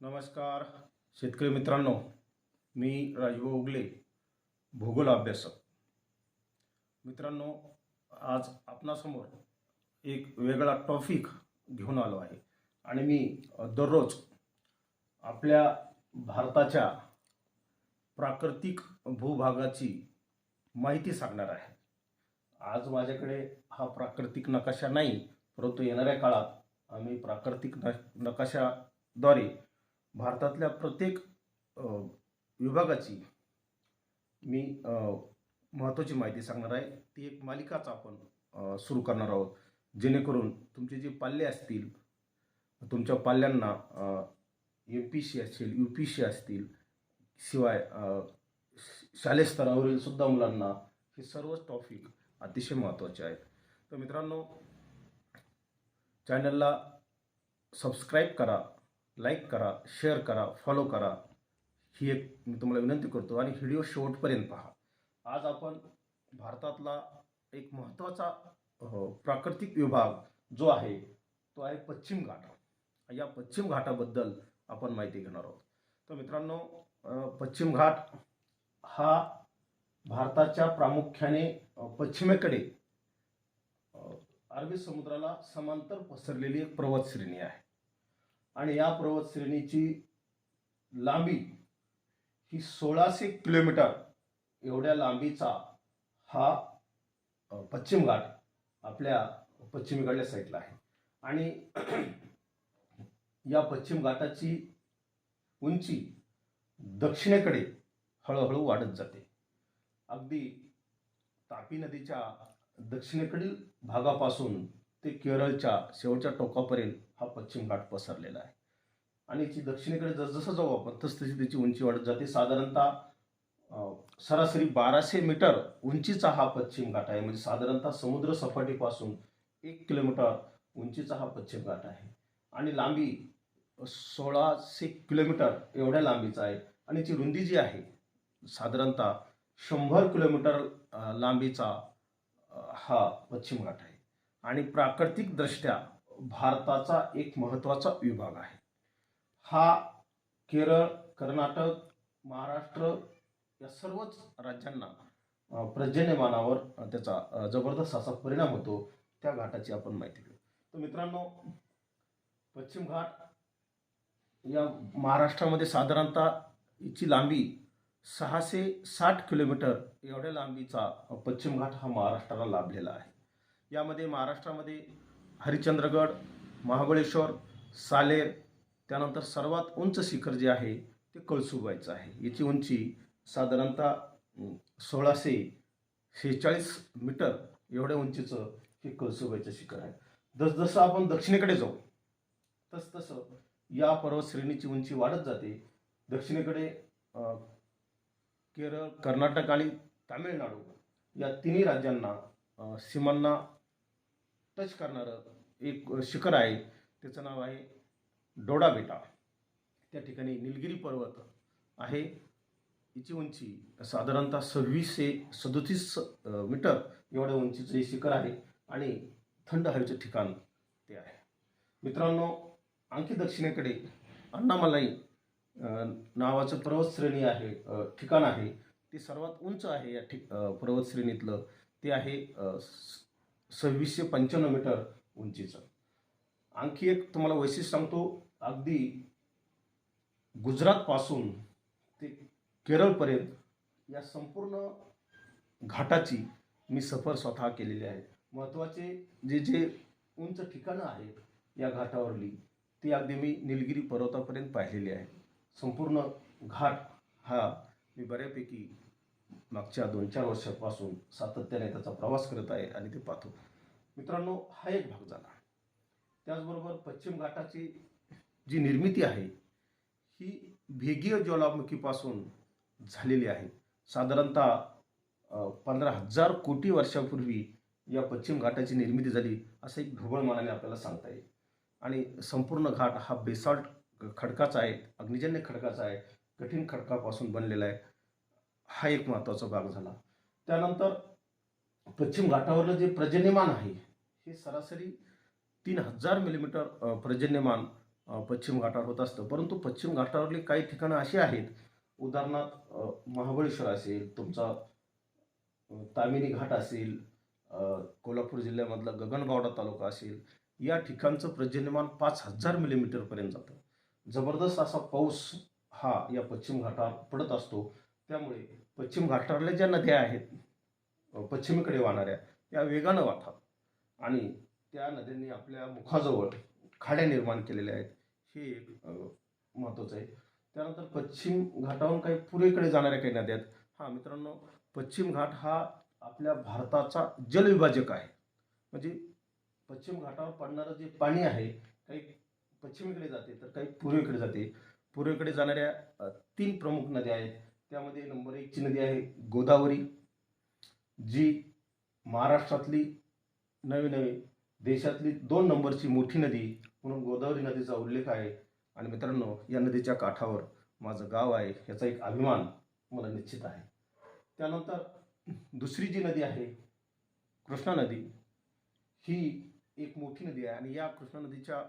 नमस्कार. शेतकरी मित्रांनो मी राजभाऊ उगले भूगोल अभ्यासक. मित्रांनो आज आपणासमोर एक वेगळा टॉपिक घेऊन आलो आहे आणि मी दररोज आपल्या भारताच्या प्राकृतिक भूभागाची माहिती सांगणार आहे. आज माझ्याकडे हा प्राकृतिक नकाशा नाही परंतु येणाऱ्या काळात आम्ही प्राकृतिक न नकाशाद्वारे भारतातल्या प्रत्येक विभागाची मी महत्त्वाची माहिती सांगणार आहे. ती एक मालिकाच आपण सुरू करणार आहोत. जेणेकरून तुमचे जे पाल्ले असतील तुमच्या पाल्यांना एम पी सी असेल यू पी सी असतील शिवाय श- शालेय स्तरावरील सुद्धा मुलांना हे सर्वच टॉपिक अतिशय महत्त्वाचे आहेत. तर मित्रांनो चॅनलला सबस्क्राईब करा. लाईक करा शेअर करा फॉलो करा. ही एक मी तुम्हाला विनंती करतो आणि व्हिडिओ शेवटपर्यंत पहा. आज आपण भारतातला एक महत्त्वाचा प्राकृतिक विभाग जो आहे तो आहे पश्चिम घाट. या पश्चिम घाटाबद्दल आपण माहिती घेणार आहोत. तर मित्रांनो पश्चिम घाट हा भारताच्या प्रामुख्याने पश्चिमेकडे अरबी समुद्राला समांतर पसरलेली एक पर्वत श्रेणी आहे. आणि या पर्वत श्रेणीची लांबी ही सोळाशे किलोमीटर एवढ्या लांबीचा हा पश्चिम घाट आपल्या पश्चिमेकडल्या साईडला आहे. आणि या पश्चिम घाटाची उंची दक्षिणेकडे हळूहळू वाढत जाते. अगदी तापी नदीच्या दक्षिणेकडील भागापासून ते केरळच्या शेवटच्या टोकापर्यंत हा पश्चिम घाट पसरलेला आहे. आणि याची दक्षिणेकडे जसजसं जाऊ आपण तसतशी त्याची उंची वाढत जाते. साधारणतः सरासरी बाराशे मीटर उंचीचा हा पश्चिम घाट आहे. म्हणजे साधारणतः समुद्र सपाटीपासून एक किलोमीटर उंचीचा हा पश्चिम घाट आहे. आणि लांबी सोळाशे किलोमीटर एवढ्या लांबीचा आहे. आणि याची रुंदी जी आहे साधारणतः शंभर किलोमीटर लांबीचा हा पश्चिम घाट आहे. आणि प्राकृतिकदृष्ट्या भारताचा एक महत्त्वाचा विभाग आहे. हा केरळ कर्नाटक महाराष्ट्र या सर्वच राज्यांना पर्जन्यमानावर त्याचा जबरदस्त असा परिणाम होतो त्या घाटाची आपण माहिती घेऊ तर मित्रांनो पश्चिम घाट या महाराष्ट्रामध्ये साधारणतः याची लांबी सहाशे साठ किलोमीटर एवढ्या लांबीचा पश्चिम घाट हा महाराष्ट्राला लाभलेला आहे. यामध्ये महाराष्ट्रामध्ये हरिश्चंद्रगड महाबळेश्वर सालेर त्यानंतर सर्वात उंच शिखर जे आहे ते कळसुबाईचं आहे. याची उंची साधारणतः सोळाशे शेहेचाळीस मीटर एवढ्या उंचीचं हे कळसुबाईचं शिखर आहे. जसजसं आपण दक्षिणेकडे जाऊ तसतसं या पर्वत श्रेणीची उंची वाढत जाते. दक्षिणेकडे केरळ कर्नाटक आणि तामिळनाडू या तिन्ही राज्यांना सीमांना टच करणारं एक शिखर आहे त्याचं नाव आहे डोडा बेटा. त्या ठिकाणी निलगिरी पर्वत आहे. हिची उंची साधारणतः सव्वीसशे सदोतीस मीटर एवढ्या उंचीचं हे शिखर आहे आणि थंड हवेचं ठिकाण ते आहे. मित्रांनो आणखी दक्षिणेकडे अण्णामलाई नावाचं पर्वतश्रेणी आहे ठिकाण आहे. ते सर्वात उंच आहे या ठिक पर्वतश्रेणीतलं ते आहे स- सव्वीसशे पंच्याण्णव मीटर उंचीचं. आणखी एक तुम्हाला वैशिष्ट्य सांगतो अगदी गुजरातपासून ते केरळपर्यंत या संपूर्ण घाटाची मी सफर स्वतः केलेली आहे. महत्त्वाचे जे जे उंच ठिकाणं आहेत या घाटावरली ती अगदी मी निलगिरी पर्वतापर्यंत पाहिलेली आहे. संपूर्ण घाट हा मी बऱ्यापैकी मागच्या दोन चार वर्षापासून सातत्याने त्याचा प्रवास करत आहे आणि ते पाहतो. मित्रांनो हा एक भाग झाला. त्याचबरोबर पश्चिम घाटाची जी निर्मिती आहे ही भेगीय ज्वालामुखीपासून झालेली आहे. साधारणतः पंधरा हजार कोटी वर्षापूर्वी या पश्चिम घाटाची निर्मिती झाली असं एक ढोबळमानाने आपल्याला सांगता येईल. आणि संपूर्ण घाट हा बेसाल्ट खडकाचा आहे अग्निजन्य खडकाचा आहे कठीण खडकापासून बनलेला आहे. हा एक महत्त्वाचा भाग झाला. त्यानंतर पश्चिम घाटावरलं जे पर्जन्यमान आहे हे सरासरी तीन हजार मिलीमीटर पर्जन्यमान पश्चिम घाटावर होत असतं. परंतु पश्चिम घाटावरली काही ठिकाणं अशी आहेत. उदाहरणार्थ महाबळेश्वर असेल तुमचा तामिनी घाट असेल कोल्हापूर जिल्ह्यामधला गगनबावडा तालुका असेल या ठिकाणचं पर्जन्यमान पाच हजार मिलीमीटरपर्यंत जातं. जबरदस्त असा पाऊस हा या पश्चिम घाटावर पडत असतो. त्यामुळे पश्चिम घाटावरल्या ज्या नद्या आहेत पश्चिमेकडे वाहणाऱ्या त्या वेगानं वाहतात. आणि त्या नद्यांनी आपल्या मुखाजवळ खाड्या निर्माण केलेल्या आहेत. हे एक महत्त्वाचं आहे. त्यानंतर पश्चिम घाटावरून काही पूर्वेकडे जाणाऱ्या काही नद्या आहेत. हां मित्रांनो पश्चिम घाट हा आपल्या भारताचा जलविभाजक आहे. म्हणजे पश्चिम घाटावर पडणारं जे पाणी आहे काही पश्चिमेकडे जाते तर काही पूर्वेकडे जाते. पूर्वेकडे जाणाऱ्या तीन प्रमुख नद्या आहेत. त्यामध्ये नंबर एकची नदी आहे गोदावरी जी महाराष्ट्रातली नवे नवी देशातली दोन नंबरची मोठी नदी म्हणून गोदावरी नदीचा उल्लेख आहे. आणि मित्रांनो या नदीच्या काठावर माझं गाव आहे याचा एक अभिमान मला निश्चित आहे. त्यानंतर दुसरी जी नदी आहे कृष्णा नदी ही एक मोठी नदी आहे. आणि या कृष्णा नदीच्या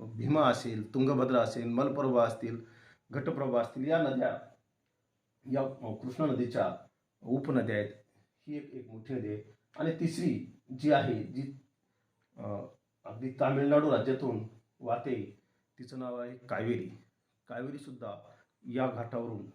भीमा असेल तुंगभद्रा असेल मलप्रभा असतील घटप्रभा असतील या नद्या या कृष्णा नदीच्या उपनद्या आहेत. ही एक एक मोठी नदी आहे. आणि तिसरी जी आहे जी अगदी तामिळनाडू राज्यातून वाहते तिचं नाव आहे कावेरी. कावेरीसुद्धा या घाटावरून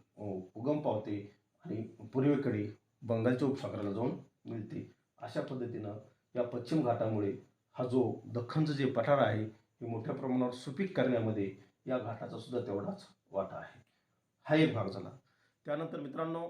उगम पावते आणि पूर्वेकडे बंगालच्या उपसागराला जाऊन मिळते. अशा पद्धतीनं या पश्चिम घाटामुळे हा जो दख्खनचं जे पठार आहे हे मोठ्या प्रमाणावर सुपीक करण्यामध्ये या घाटाचा सुद्धा तेवढाच वाटा आहे. हा एक भाग झाला. त्यानंतर मित्रांनो